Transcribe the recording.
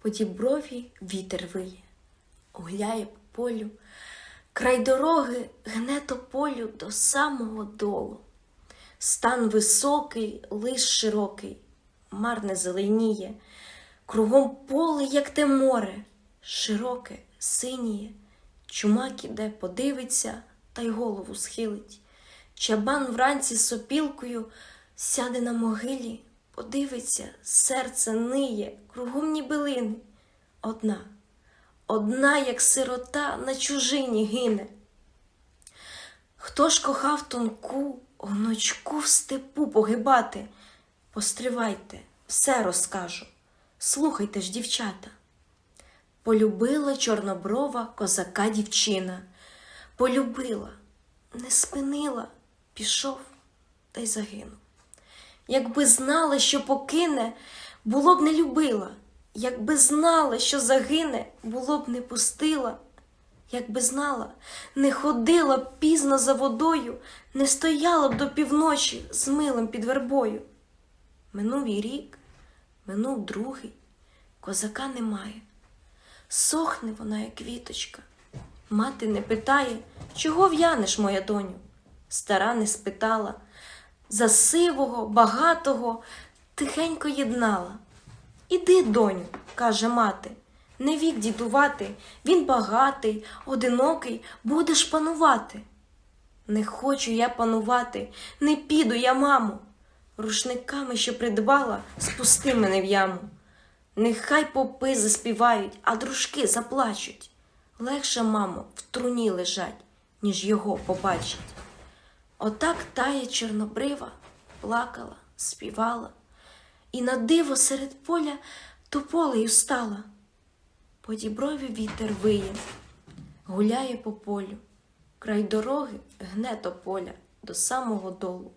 по діброві вітер виє, гуляє по полю, край дороги гне тополю до самого долу. Стан високий, лиш широкий, марне зеленіє, кругом поле, як те море, широке, синіє, чумак іде, подивиться та й голову схилить. Чабан вранці сопілкою сяде на могилі, подивиться, серце ниє, кругом ні билини. Одна, одна, як сирота, на чужині гине. Хто ж кохав тонку, гнучку в степу погибати? Постривайте, все розкажу. Слухайте ж, дівчата. Полюбила чорноброва козака дівчина. Полюбила, не спинила, пішов та й загинув. Якби знала, що покине, було б не любила. Якби знала, що загине, було б не пустила. Якби знала, не ходила б пізно за водою, не стояла б до півночі з милом під вербою. Минув і рік, минув другий, козака немає. Сохне вона, як квіточка. Мати не питає, чого в'янеш, моя доню? Стара не спитала. За сивого, багатого тихенько єднала. Іди, доню, каже мати, не вік дідувати, він багатий, одинокий, будеш панувати. Не хочу я панувати, не піду я, мамо. Рушниками, що придбала, спусти мене в яму. Нехай попи заспівають, а дружки заплачуть. Легше, мамо, в труні лежать, ніж його побачить. Отак тає чорнобрива плакала, співала, і на диво серед поля тополею стала. По діброві вітер виє, гуляє по полю, край дороги гне тополя до самого долу.